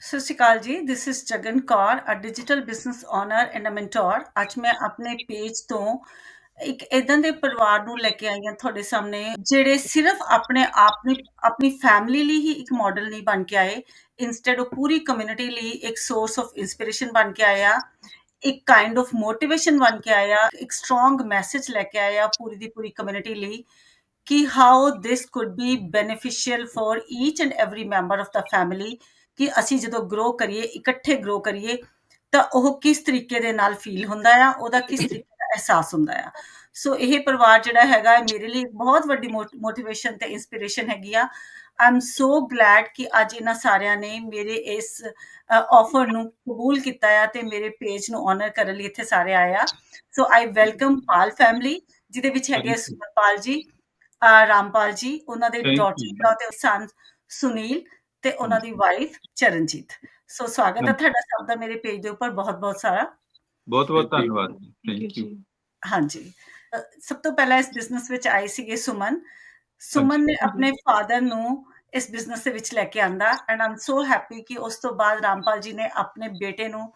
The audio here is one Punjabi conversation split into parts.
ਸਤਿ ਸ਼੍ਰੀ ਅਕਾਲ ਜੀ this is Jagan Kaur a digital business owner and a mentor ਅੱਜ ਮੈਂ ਆਪਣੇ ਪੇਜ ਤੋਂ ਇੱਕ ਇਦਾਂ ਦੇ ਪਰਿਵਾਰ ਨੂੰ ਲੈ ਕੇ ਆਈ ਹਾਂ ਤੁਹਾਡੇ ਸਾਹਮਣੇ, ਜਿਹੜੇ ਸਿਰਫ ਆਪਣੇ ਆਪ ਨੂੰ, ਆਪਣੀ ਫੈਮਿਲੀ ਲਈ ਹੀ ਇੱਕ ਮਾਡਲ ਨਹੀਂ ਬਣ ਕੇ ਆਏ। ਇਨਸਟੈਡ ਉਹ ਪੂਰੀ ਕਮਿਊਨਿਟੀ ਲਈ ਇੱਕ ਸੋਰਸ ਆਫ ਇਨਸਪੀਰੇਸ਼ਨ ਬਣ ਕੇ ਆਇਆ ਇੱਕ ਕਾਈਂਡ ਆਫ ਮੋਟੀਵੇਸ਼ਨ ਬਣ ਕੇ ਆਇਆ ਇੱਕ ਸਟਰੋਂਗ ਮੈਸੇਜ ਲੈ ਕੇ ਆਇਆ ਪੂਰੀ ਦੀ ਪੂਰੀ ਕਮਿਊਨਿਟੀ ਲਈ ਕਿ how this could be beneficial for each and every member of the family ਕਿ ਅਸੀਂ ਜਦੋਂ ਗਰੋ ਕਰੀਏ ਇਕੱਠੇ ਗਰੋ ਕਰੀਏ ਤਾਂ ਉਹ ਕਿਸ ਤਰੀਕੇ ਦੇ ਨਾਲ ਫੀਲ ਹੁੰਦਾ ਆ ਉਹਦਾ ਕਿਸ ਤਰੀਕੇ ਦਾ ਅਹਿਸਾਸ ਹੁੰਦਾ ਆ। ਸੋ ਇਹ ਪਰਿਵਾਰ ਜਿਹੜਾ ਹੈਗਾ ਮੇਰੇ ਲਈ ਬਹੁਤ ਵੱਡੀ ਮੋਟੀਵੇਸ਼ਨ ਤੇ ਇਨਸਪੀਰੇਸ਼ਨ ਹੈਗੀ ਆ। ਆਮ ਸੋ ਗਲੈਡ ਕਿ ਅੱਜ ਇਹਨਾਂ ਸਾਰਿਆਂ ਨੇ ਮੇਰੇ ਇਸ ਆਫਰ ਨੂੰ ਕਬੂਲ ਕੀਤਾ ਆ ਤੇ ਮੇਰੇ ਪੇਜ ਨੂੰ ਆਨਰ ਕਰਨ ਲਈ ਇੱਥੇ ਸਾਰੇ ਆਏ ਆ। ਸੋ ਆਈ ਵੈਲਕਮ ਪਾਲ ਫੈਮਿਲੀ ਜਿਹਦੇ ਵਿੱਚ ਹੈਗੇ ਸੁਮਨਪਾਲ ਜੀ ਰਾਮਪਾਲ ਜੀ ਉਹਨਾਂ ਦੇ ਡਾਟਰ ਤੇ ਸਨ ਸੁਨੀਲ ਤੇ ਉਹਨਾਂ ਦੀ ਵਾਈਫ ਚਰਨਜੀਤ। ਸੋ ਸਵਾਗਤ ਹੈ ਤੁਹਾਡਾ ਸਭ ਦਾ ਮੇਰੇ ਪੇਜ ਦੇ ਉੱਪਰ। ਬਹੁਤ ਬਹੁਤ ਸਾਰਾ। ਬਹੁਤ ਬਹੁਤ ਧੰਨਵਾਦ। ਥੈਂਕ ਯੂ ਹਾਂਜੀ। ਸਭ ਤੋਂ ਪਹਿਲਾਂ ਇਸ ਬਿਜ਼ਨਸ ਵਿੱਚ ਆਏ ਸੀਗੇ ਸੁਮਨ। ਸੁਮਨ ਨੇ ਆਪਣੇ ਫਾਦਰ ਨੂੰ ਇਸ ਬਿਜ਼ਨਸ ਦੇ ਵਿੱਚ ਲੈ ਕੇ ਆਂਦਾ। ਐਂਡ ਆਮ ਸੋ ਹੈਪੀ ਕਿ ਉਸ ਤੋਂ ਬਾਅਦ ਰਾਮਪਾਲ ਜੀ ਨੇ ਆਪਣੇ ਬੇਟੇ ਨੂੰ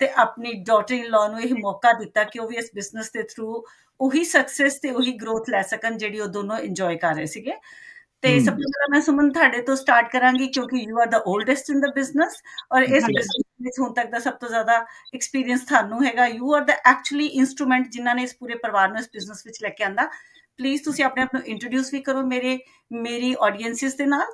ਤੇ ਆਪਣੀ ਡਾਟਰ ਇਨ ਲਾ ਨੂੰ ਇਹ ਮੌਕਾ ਦਿੱਤਾ ਕਿ ਉਹ ਵੀ ਇਸ ਬਿਜ਼ਨਸ ਦੇ ਥਰੂ ਉਹੀ ਸਕਸੈਸ ਤੇ ਉਹੀ ਗਰੋਥ ਲੈ ਸਕਣ ਜਿਹੜੀ ਉਹ ਦੋਨੋਂ ਇੰਜੋਏ ਕਰ ਰਹੇ ਸੀਗੇ। ਤੇ ਸਭ ਤੋਂ ਪਹਿਲਾਂ ਮੈਂ ਸੁਮਨ ਤੁਹਾਡੇ ਤੋਂ ਸਟਾਰਟ ਕਰਾਂਗੀ ਕਿਉਂਕਿ you are the oldest in the business ਔਰ ਇਸ ਬਿਜ਼ਨਸ ਵਿੱਚ ਹੁਣ ਤੱਕ ਦਾ ਸਭ ਤੋਂ ਜ਼ਿਆਦਾ ਐਕਸਪੀਰੀਅੰਸ ਤੁਹਾਨੂੰ ਹੈਗਾ। You are the actually instrument ਜਿਨ੍ਹਾਂ ਨੇ ਇਸ ਪੂਰੇ ਪਰਿਵਾਰ ਨੂੰ ਇਸ ਬਿਜ਼ਨਸ ਵਿੱਚ ਲੈ ਕੇ ਆਂਦਾ। ਪਲੀਜ਼ ਤੁਸੀਂ ਆਪਣੇ ਆਪ ਨੂੰ ਇੰਟਰੋਡਿਊਸ ਵੀ ਕਰੋ ਮੇਰੇ ਮੇਰੀ ਆਡੀਅנס ਦੇ ਨਾਲ।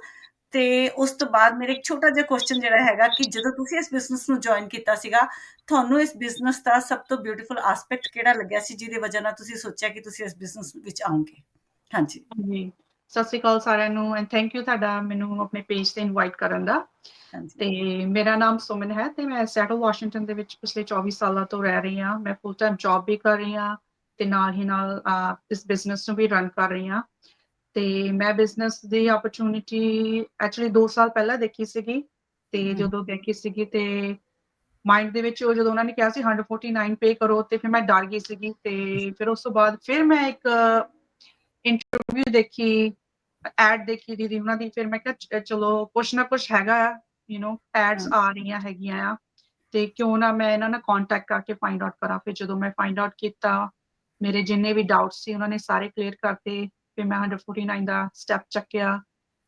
ਤੇ ਉਸ ਤੋਂ ਬਾਅਦ ਮੇਰੇ ਇੱਕ ਛੋਟਾ ਜਿਹਾ ਕੁਐਸਚਨ ਜਿਹੜਾ ਹੈਗਾ ਕਿ ਜਦੋਂ ਤੁਸੀਂ ਇਸ ਬਿਜ਼ਨਸ ਨੂੰ ਜੁਆਇਨ ਕੀਤਾ ਸੀਗਾ ਤੁਹਾਨੂੰ ਇਸ ਬਿਜ਼ਨਸ ਦਾ ਸਭ ਤੋਂ ਬਿਊਟੀਫੁਲ ਐਸਪੈਕਟ ਕਿਹੜਾ ਲੱਗਿਆ ਸੀ ਜਿਹਦੇ ਵਜ੍ਹਾ ਨਾਲ ਤੁਸੀਂ ਸੋਚਿਆ ਕਿ ਤੁਸੀਂ ਇਸ ਬਿਜ਼ਨਸ ਵਿੱਚ ਆਉਂਗੇ ਹਾਂਜੀ। ਜੀ ਸਤਿ ਸ੍ਰੀ ਅਕਾਲ ਸਾਰਿਆਂ ਨੂੰ ਐਂਡ ਥੈਂਕ ਯੂ ਤੁਹਾਡਾ ਮੈਨੂੰ ਆਪਣੇ ਪੇਜ ਤੇ ਇਨਵਾਈਟ ਕਰਨ ਦਾ। ਤੇ ਮੇਰਾ ਨਾਮ ਸੁਮਨ ਹੈ ਤੇ ਮੈਂ ਸੈਟਲ ਵਾਸ਼ਿੰਗਟਨ ਦੇ ਵਿੱਚ ਪਿਛਲੇ 24 ਸਾਲਾਂ ਤੋਂ ਰਹਿ ਰਹੀ ਹਾਂ। ਮੈਂ ਫੁੱਲ ਟਾਈਮ ਜੌਬ ਵੀ ਕਰ ਰਹੀ ਹਾਂ ਤੇ ਨਾਲ ਹੀ ਨਾਲ ਇਸ ਬਿਜ਼ਨਸ ਨੂੰ ਵੀ ਰਨ ਕਰ ਰਹੀ ਹਾਂ। ਤੇ ਮੈਂ ਬਿਜ਼ਨਸ ਦੀ ਓਪਰਚ्युनिटी ਐਕਚੁਅਲੀ 2 ਸਾਲ ਪਹਿਲਾਂ ਦੇਖੀ ਸੀਗੀ ਤੇ ਜਦੋਂ ਦੇਖੀ ਸੀਗੀ ਤੇ ਮਾਈਂਡ ਦੇ ਵਿੱਚ ਉਹ ਜਦੋਂ ਉਹਨਾਂ ਨੇ ਕਿਹਾ ਸੀ 149 ਪੇ ਕਰੋ ਤੇ ਫਿਰ ਮੈਂ ਡਰ ਗਈ ਸੀਗੀ ਤੇ ਫਿਰ ਉਸ ਤੋਂ ਬਾਅਦ ਫਿਰ ਮੈਂ ਇੱਕ ਇੰਟਰਵਿਊ ਦੇਖੀ। ਐਡ ਦੇਖੀ ਦੀਦੀ ਉਹਨਾਂ ਦੀ ਫਿਰ ਮੈਂ ਕਿਹਾ ਚਲੋ ਕੁਛ ਨਾ ਕੁਛ ਹੈਗਾ ਆ ਯੂ نو ਐਡਸ ਆ ਰਹੀਆਂ ਹੈਗੀਆਂ ਆ ਤੇ ਕਿਉਂ ਨਾ ਮੈਂ ਇਹਨਾਂ ਨਾਲ ਕੰਟੈਕਟ ਕਰਕੇ ਫਾਈਂਡ ਆਊਟ ਕਰਾਂ। ਫਿਰ ਜਦੋਂ ਮੈਂ ਫਾਈਂਡ ਆਊਟ ਕੀਤਾ ਮੇਰੇ ਜਿੰਨੇ ਵੀ ਡਾਊਟਸ ਸੀ ਉਹਨਾਂ ਨੇ ਸਾਰੇ ਕਲੀਅਰ ਕਰਤੇ ਫਿਰ ਮੈਂ 149 ਦਾ ਸਟੈਪ ਚੱਕਿਆ।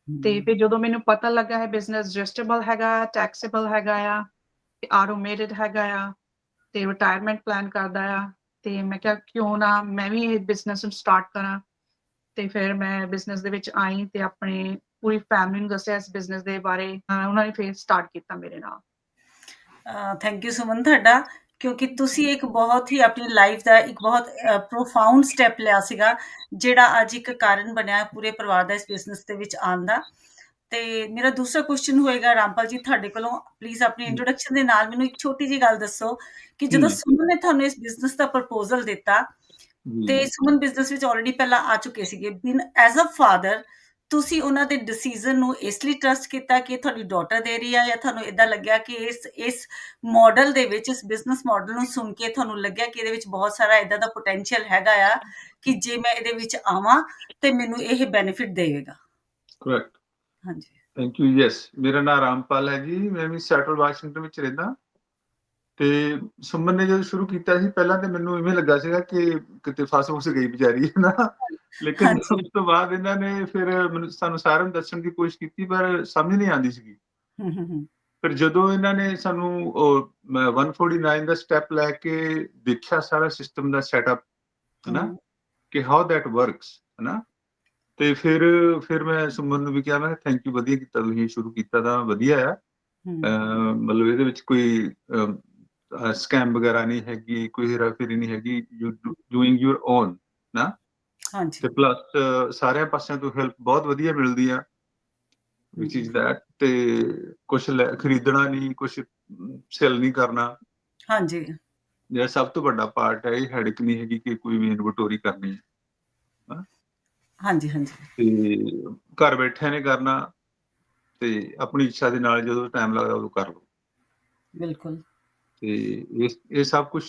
ਤੇ ਫਿਰ ਜਦੋਂ ਮੈਨੂੰ ਪਤਾ ਲੱਗਾ ਹੈ ਬਿਜ਼ਨਸ ਰਜਿਸਟਰੇਬਲ ਹੈਗਾ ਟੈਕਸੇਬਲ ਹੈਗਾ ਆ ਤੇ ਆਟੋਮੇਟਡ ਹੈਗਾ ਆ ਤੇ ਰਿਟਾਇਰਮੈਂਟ ਪਲਾਨ ਕਰਦਾ ਆ ਤੇ ਮੈਂ ਕਿਹਾ ਕਿਉਂ ਨਾ ਮੈਂ ਵੀ ਇਹ ਬਿਜ਼ਨਸ ਨੂੰ ਸਟਾਰਟ ਕਰਾਂ। ਤੇ ਫਿਰ ਮੈਂ ਬਿਜ਼ਨਸ ਦੇ ਵਿੱਚ ਆਈ ਤੇ ਆਪਣੇ ਪੂਰੀ ਫੈਮਿਲੀ ਨੂੰ ਦੱਸਿਆ ਇਸ ਬਿਜ਼ਨਸ ਦੇ ਬਾਰੇ। ਉਹਨਾਂ ਨੇ ਫਿਰ ਸਟਾਰਟ ਕੀਤਾ ਮੇਰੇ ਨਾਲ। ਥੈਂਕ ਯੂ ਸੁਮਨ ਤੁਹਾਡਾ ਕਿਉਂਕਿ ਤੁਸੀਂ ਇੱਕ ਬਹੁਤ ਹੀ ਆਪਣੀ ਲਾਈਫ ਦਾ ਇੱਕ ਬਹੁਤ ਪ੍ਰੋਫਾਉਂਡ ਸਟੈਪ ਲਿਆ ਸੀਗਾ ਜਿਹੜਾ ਅੱਜ ਇੱਕ ਕਾਰਨ ਬਣਿਆ ਪੂਰੇ ਪਰਿਵਾਰ ਦਾ ਇਸ ਬਿਜ਼ਨਸ ਦੇ ਵਿੱਚ ਆਉਣ ਦਾ। ਤੇ ਮੇਰਾ ਦੂਸਰਾ ਕੁਐਸਚਨ ਹੋਏਗਾ ਰਾਮਪਾਲ ਜੀ ਤੁਹਾਡੇ ਕੋਲੋਂ। ਪਲੀਜ਼ ਆਪਣੀ ਇੰਟਰੋਡਕਸ਼ਨ ਦੇ ਨਾਲ ਮੈਨੂੰ ਇੱਕ ਛੋਟੀ ਜੀ ਗੱਲ ਦੱਸੋ ਕਿ ਜਦੋਂ ਸੁਮਨ ਨੇ ਤੁਹਾਨੂੰ ਇਸ ਬਿਜ਼ਨਸ ਦਾ ਪ੍ਰਪੋਜ਼ਲ ਦਿੱਤਾ ਤੇ ਸੁਮਨ ਬਿਜ਼ਨਸ ਵਿੱਚ ਆਲਰੇਡੀ ਪਹਿਲਾਂ ਆ ਚੁੱਕੇ ਸੀਗੇ। ਬਿਨ ਐਜ਼ ਅ ਫਾਦਰ ਤੁਸੀਂ ਉਹਨਾਂ ਦੇ ਡਿਸੀਜਨ ਨੂੰ ਇਸ ਲਈ ਟਰਸਟ ਕੀਤਾ ਕਿ ਤੁਹਾਡੀ ਡਾਟਰ ਦੇ ਰਹੀ ਆ ਜਾਂ ਤੁਹਾਨੂੰ ਇਦਾਂ ਲੱਗਿਆ ਕਿ ਇਸ ਇਸ ਮਾਡਲ ਦੇ ਵਿੱਚ ਇਸ ਬਿਜ਼ਨਸ ਮਾਡਲ ਨੂੰ ਸੁਣ ਕੇ ਤੁਹਾਨੂੰ ਲੱਗਿਆ ਕਿ ਇਹਦੇ ਵਿੱਚ ਬਹੁਤ ਸਾਰਾ ਇਦਾਂ ਦਾ ਪੋਟੈਂਸ਼ੀਅਲ ਹੈਗਾ ਆ ਕਿ ਜੇ ਮੈਂ ਇਹਦੇ ਵਿੱਚ ਆਵਾਂ ਤੇ ਮੈਨੂੰ ਇਹ ਬੈਨੀਫਿਟ ਦੇਵੇਗਾ। ਕਰੈਕਟ ਹਾਂਜੀ। ਥੈਂਕ ਯੂ ਯੈਸ ਮੇਰਾ ਨਾਮ ਰਾਮਪਾਲ ਹੈ ਜੀ। ਮੈਂ ਵੀ ਸੈਟਲ ਵਾਸ਼ਿੰਗਟਨ ਵਿੱਚ ਰਹਿੰਦਾ। ਤੇ ਸੁਮਨ ਨੇ ਜਦੋਂ ਸ਼ੁਰੂ ਕੀਤਾ ਸੀ ਪਹਿਲਾਂ ਤੇ ਮੈਨੂੰ ਇਵੇਂ ਲੱਗਾ ਸੀਗਾ ਕਿ ਕਿਤੇ ਫਸ ਫਸ ਗਈ ਵਿਚਾਰੀ ਹੈ ਨਾ। ਲੇਕਿਨ ਉਸ ਤੋਂ ਬਾਅਦ ਇਹਨਾਂ ਨੇ ਫਿਰ ਮੈਨੂੰ ਸਾਨੂੰ ਸਾਰਿਆਂ ਨੂੰ ਦੱਸਣ ਦੀ ਕੋਸ਼ਿਸ਼ ਕੀਤੀ ਪਰ ਸਮਝ ਨਹੀਂ ਆਉਂਦੀ ਸੀਗੀ। ਫਿਰ ਜਦੋਂ ਇਹਨਾਂ ਨੇ ਸਾਨੂੰ 149 ਦਾ ਸਟੈਪ ਲੈ ਕੇ ਦੇਖਿਆ ਸਾਰਾ ਸਿਸਟਮ ਦਾ ਸੈਟਅਪ ਹੈ ਨਾ? ਕਿ ਹਾਊ ਦੈਟ ਵਰਕਸ ਹੈ ਨਾ? ਤੇ ਫਿਰ ਫਿਰ ਮੈਂ ਸੁਮਨ ਨੂੰ ਵੀ ਕਿਹਾ ਮੈਂ ਥੈਂਕ ਯੂ ਵਧੀਆ ਕੀਤਾ ਤੁਸੀਂ ਸ਼ੁਰੂ ਕੀਤਾ ਤਾਂ ਵਧੀਆ ਆ। ਮਤਲਬ ਇਹਦੇ ਵਿੱਚ ਕੋਈ ਸਕੈਮ ਵਗੈਰਾ ਨਹੀਂ ਹੈਗੀ ਕੋਈ ਹੈਰਾਫੇਰੀ ਨਹੀਂ ਹੈਗੀ ਯੂ ਡੂਇੰਗ ਯੂਰ ਓਨ ਨਾ? ਹਾਂਜੀ। ਤੇ ਪਲੱਸ ਸਾਰਿਆਂ ਪਾਸਿਆਂ ਤੋਂ ਹੈਲਪ ਬਹੁਤ ਵਧੀਆ ਮਿਲਦੀ ਆ ਵਿਚ ਇਜ਼ ਦੈਟ ਤੇ ਕੁਝ ਖਰੀਦਣਾ ਨਹੀਂ ਕੁਝ ਸੈਲ ਨਹੀਂ ਕਰਨਾ। ਹਾਂਜੀ। ਜਿਹੜਾ ਸਭ ਤੋਂ ਵੱਡਾ ਪਾਰਟ ਹੈ ਇਹ ਹੈਡਕ ਨਹੀਂ ਹੈਗੀ ਕਿ ਕੋਈ ਵੀ ਇਨਵੈਂਟਰੀ ਕਰਨੀ ਹੈ। ਹਾਂਜੀ ਹਾਂਜੀ। ਤੇ ਘਰ ਬੈਠਿਆਂ ਨੇ ਕਰਨਾ ਤੇ ਆਪਣੀ ਇੱਛਾ ਦੇ ਨਾਲ ਜਦੋਂ ਟਾਈਮ ਲੱਗਦਾ ਉਦੋਂ ਕਰ ਲਓ। ਬਿਲਕੁਲ। ਤੇ ਇਹ ਇਹ ਸਭ ਕੁਝ